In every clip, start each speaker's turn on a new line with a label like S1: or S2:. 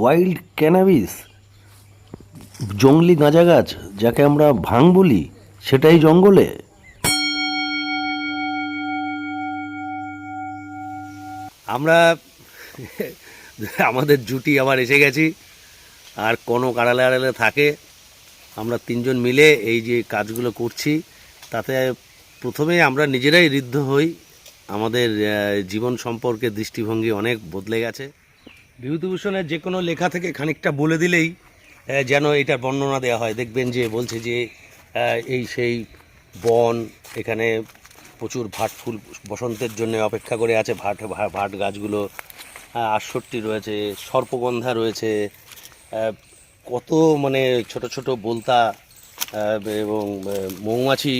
S1: Wild cannabis জঙ্গলি গাঁজা গাছ যাকে আমরা ভাং বলি, সেটাই জঙ্গলে? আমরা আমাদের জুটি আবার এসে গেছি। আর কোনো আড়ালে আড়ালে থাকে। আমরা তিনজন মিলে এই যে কাজগুলো করছি, তাতে প্রথমে আমরা নিজেরাই ঋদ্ধ হই। আমাদের জীবন সম্পর্কে দৃষ্টিভঙ্গি অনেক বদলে গেছে। বিভূতিভূষণের যে কোনো লেখা থেকে খানিকটা বলে দিলেই যেন এটার বর্ণনা দেওয়া হয়। দেখবেন যে বলছে যে এই সেই বন এখানে প্রচুর ভাট ফুল বসন্তের জন্য অপেক্ষা করে আছে, ভাট ভাট গাছগুলো আটষট্টি রয়েছে, সর্পগন্ধা রয়েছে কত মানে ছোট ছোট বলতা এবং মৌমাছি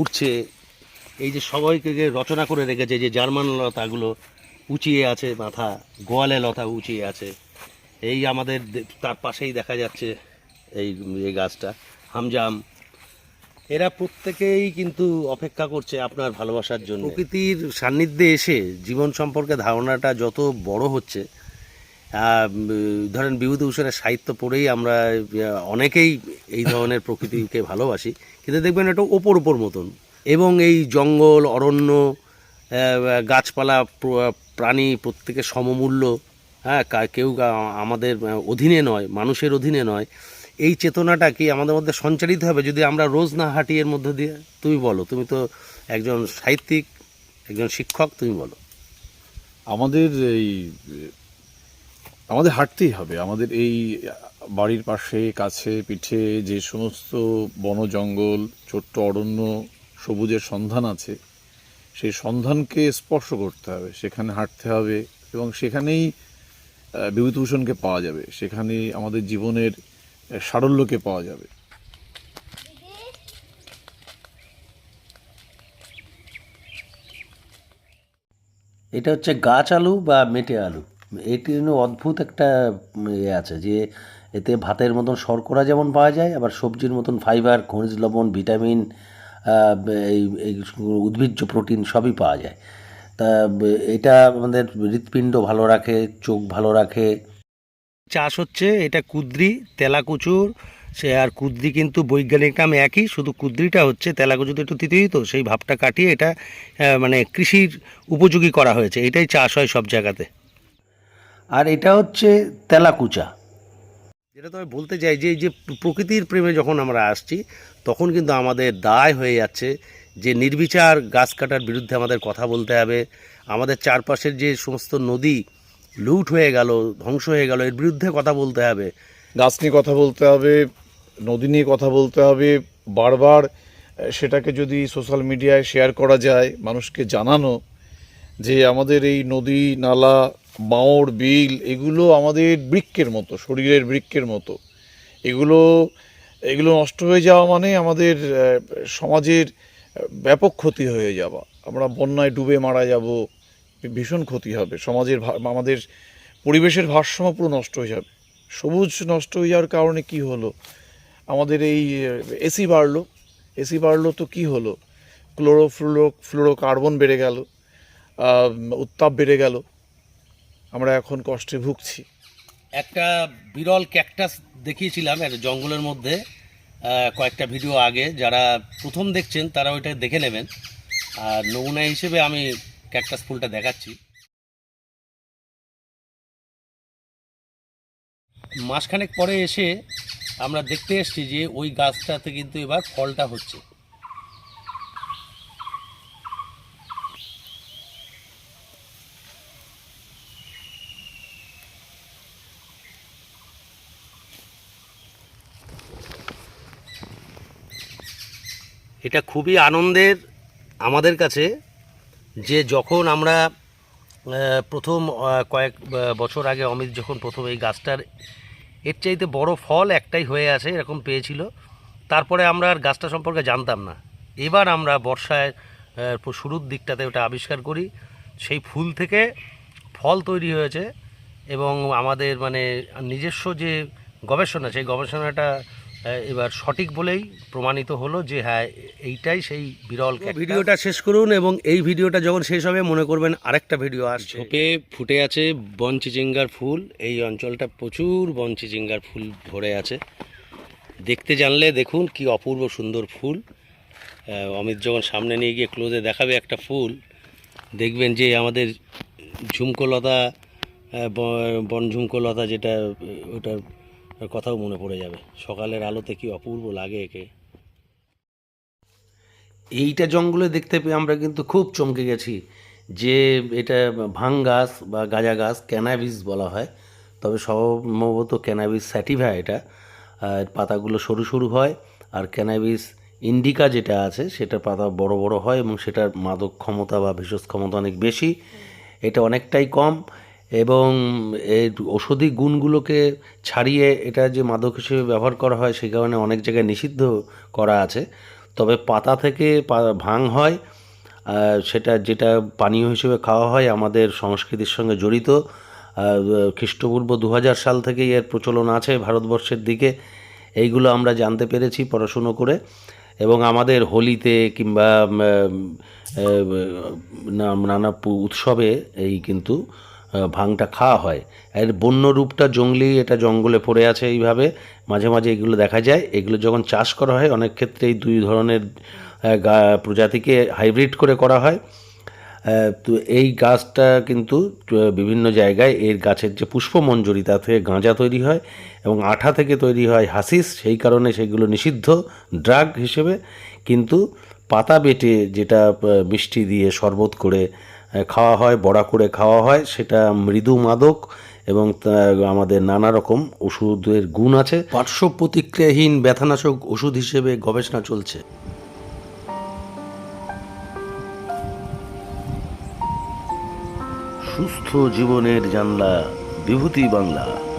S1: উঠছে। এই যে সবাইকে রচনা করে রেখেছে যে জার্মান লতাগুলো উঁচিয়ে আছে মাথা, গোয়ালে লতা উঁচিয়ে আছে। এই আমাদের তার পাশেই দেখা যাচ্ছে এই এই গাছটা, হামজাম। এরা প্রত্যেকেই কিন্তু অপেক্ষা করছে আপনার ভালোবাসার জন্য। প্রকৃতির সান্নিধ্যে এসে জীবন সম্পর্কে ধারণাটা যত বড় হচ্ছে ধরেন বিভূতিভূষণের সাহিত্য পড়েই আমরা অনেকেই এই ধরনের প্রকৃতিকে ভালোবাসি। কিন্তু দেখবেন এটা ওপর ওপর মতন। এবং এই জঙ্গল, অরণ্য গাছপালা প্রাণী প্রত্যেকের সমমূল্য হ্যাঁ কেউ আমাদের অধীনে নয়, মানুষের অধীনে নয়। এই চেতনাটা কি আমাদের মধ্যে সঞ্চারিত হবে যদি আমরা রোজ না হাঁটি এর মধ্যে দিয়ে? তুমি বলো, তুমি তো একজন সাহিত্যিক, একজন শিক্ষক, তুমি বলো।
S2: আমাদের এই, আমাদের হাঁটতেই হবে। আমাদের এই বাড়ির পাশে, কাছে, পিঠে যে সমস্ত বন জঙ্গল ছোট্ট অরণ্য, সবুজের সন্ধান আছে সেই সন্ধানকে স্পর্শ করতে হবে, সেখানে হাঁটতে হবে এবং সেখানেই বিভূতিভূষণকে পাওয়া যাবে, সেখানেই আমাদের জীবনের সারল্যকে পাওয়া যাবে।
S1: এটা হচ্ছে গাছ আলু বা মেটে আলু। এটি অদ্ভুত একটা ইয়ে আছে যে এতে ভাতের মতন শর্করা যেমন পাওয়া যায়, আবার সবজির মতন ফাইবার খনিজ লবণ ভিটামিন এই এই উদ্ভিজ্জ প্রোটিন সবই পাওয়া যায়। তা এটা আমাদের হৃৎপিণ্ড ভালো রাখে চোখ ভালো রাখে। চাষ হচ্ছে এটা কুদ্রি তেলাকুচুর সে আর কুদ্রি কিন্তু বৈজ্ঞানিক নাম একই শুধু কুদ্রিটা হচ্ছে তেলাকুচুতে একটু তিতিই তো সেই ভাবটা কাটিয়ে এটা মানে কৃষির উপযোগী করা হয়েছে এটাই চাষ হয় সব জায়গাতে। আর এটা হচ্ছে তেলাকুচা। যেটা তো আমি বলতে চাই যে এই যে প্রকৃতির প্রেমে যখন আমরা আসছি, তখন কিন্তু আমাদের দায় হয়ে যাচ্ছে যে নির্বিচার গাছ কাটার বিরুদ্ধে আমাদের কথা বলতে হবে। আমাদের চারপাশের যে সমস্ত নদী লুট হয়ে গেল, ধ্বংস হয়ে গেল, এর বিরুদ্ধে কথা বলতে হবে।
S2: গাছ নিয়ে কথা বলতে হবে, নদী নিয়ে কথা বলতে হবে, বারবার সেটাকে যদি সোশ্যাল মিডিয়ায় শেয়ার করা যায়, মানুষকে জানানো যে আমাদের এই নদী, নালা বাঁওড় বিল এগুলো আমাদের বৃক্ষের মতো, শরীরের বৃক্ষের মতো। এগুলো এগুলো নষ্ট হয়ে যাওয়া মানে আমাদের সমাজের ব্যাপক ক্ষতি হয়ে যাওয়া। আমরা বন্যায় ডুবে মারা যাব ভীষণ ক্ষতি হবে। সমাজের আমাদের পরিবেশের ভারসাম্য পুরো নষ্ট হয়ে যাবে। সবুজ নষ্ট হয়ে যাওয়ার কারণে কি হলো? আমাদের এই এসি বাড়লো। এসি বাড়লো তো কি হলো? ক্লোরোফ্লুরো ফ্লুরো কার্বন বেড়ে গেল উত্তাপ বেড়ে গেল। আমরা এখন কষ্টে ভুগছি।
S1: একটা বিরল ক্যাকটাস দেখিয়েছিলাম একটা জঙ্গলের মধ্যে কয়েকটা ভিডিও আগে। যারা প্রথম দেখছেন, তারা ওইটা দেখে নেবেন। আর নমুনা হিসেবে আমি ক্যাকটাস ফুলটা দেখাচ্ছি। মাসখানেক পরে এসে আমরা দেখতে এসেছি যে ওই গাছটাতে কিন্তু এবার ফলটা হচ্ছে। এটা খুবই আনন্দের আমাদের কাছে যে যখন আমরা প্রথম কয়েক বছর আগে অমিত যখন প্রথম এই গাছটার, এর চাইতে বড় ফল একটাই হয়ে আছে, এরকম পেয়েছিল। তারপরে আমরা আর গাছটা সম্পর্কে জানতাম না। এবার আমরা বর্ষায় শুরুর দিকটাতে ওটা আবিষ্কার করি। সেই ফুল থেকে ফল তৈরি হয়েছে এবং আমাদের মানে নিজস্ব যে গবেষণা, সেই গবেষণাটা এবার সঠিক বলেই প্রমাণিত হলো যে হ্যাঁ এইটাই সেই বিরল ভিডিওটা শেষ করুন এবং এই ভিডিওটা যখন শেষ হবে মনে করবেন আরেকটা ভিডিও আসছে। ঝোপে ফুটে আছে বনচিচিঙ্গার ফুল। এই অঞ্চলটা প্রচুর বনচিচিঙ্গার ফুল ভরে আছে। দেখতে জানলে দেখুন কি অপূর্ব সুন্দর ফুল। অমিত যখন সামনে নিয়ে গিয়ে ক্লোজে দেখাবে একটা ফুল দেখবেন যে আমাদের ঝুমকোলতা বন ঝুমকোলতা যেটা আহ, ওটার কথাও মনে পড়ে যাবে। সকালের আলোতে কি অপূর্ব লাগে একে। এইটা জঙ্গলে দেখতে পেয়ে আমরা কিন্তু খুব চমকে গেছি যে এটা ভাং গাছ বা গাঁজা গাছ ক্যানাবিস বলা হয়। তবে সম্ভবত ক্যানাবিস স্যাটিভা এটা। পাতাগুলো সরু সরু হয় আর ক্যানাবিস ইন্ডিকা যেটা আছে সেটার পাতা বড় বড় হয় এবং সেটার মাদক ক্ষমতা বা ভেষজ ক্ষমতা অনেক বেশি। এটা অনেকটাই কম। এবং এর ওষুধি গুণগুলোকে ছাড়িয়ে এটা যে মাদক হিসেবে ব্যবহার করা হয় সেই কারণে অনেক জায়গায় নিষিদ্ধ করা আছে। তবে পাতা থেকে ভাং হয় সেটা যেটা পানীয় হিসেবে খাওয়া হয় আমাদের সংস্কৃতির সঙ্গে জড়িত। খ্রিস্টপূর্ব দু হাজার সাল থেকেই এর প্রচলন আছে ভারতবর্ষের দিকে। এইগুলো আমরা জানতে পেরেছি পড়াশুনো করে। এবং আমাদের হোলিতে কিংবা নানা উৎসবে এই কিন্তু ভাংটা খাওয়া হয়। এর বন্য রূপটা জঙ্গলি, এটা জঙ্গলে পড়ে আছে এইভাবে। মাঝে মাঝে এগুলো দেখা যায়। এগুলো যখন চাষ করা হয়, অনেক ক্ষেত্রে এই দুই ধরনের প্রজাতিকে হাইব্রিড করে করা হয়। তো এই গাছটা কিন্তু বিভিন্ন জায়গায় এর গাছের যে পুষ্পমঞ্জরি তা থেকে গাঁজা তৈরি হয় এবং আঠা থেকে তৈরি হয় হাসিস। সেই কারণে সেগুলো নিষিদ্ধ ড্রাগ হিসেবে। কিন্তু পাতা বেটে যেটা মিষ্টি দিয়ে শরবত করে খাওয়া হয় বড়া করে খাওয়া হয় সেটা মৃদু মাদক এবং তা- আমাদের নানা রকম ওষুধের গুণ আছে। পার্শ্ব প্রতিক্রিয়াহীন ব্যথানাশক ওষুধ হিসেবে গবেষণা চলছে। সুস্থ জীবনের জানলা বিভূতি বাংলা।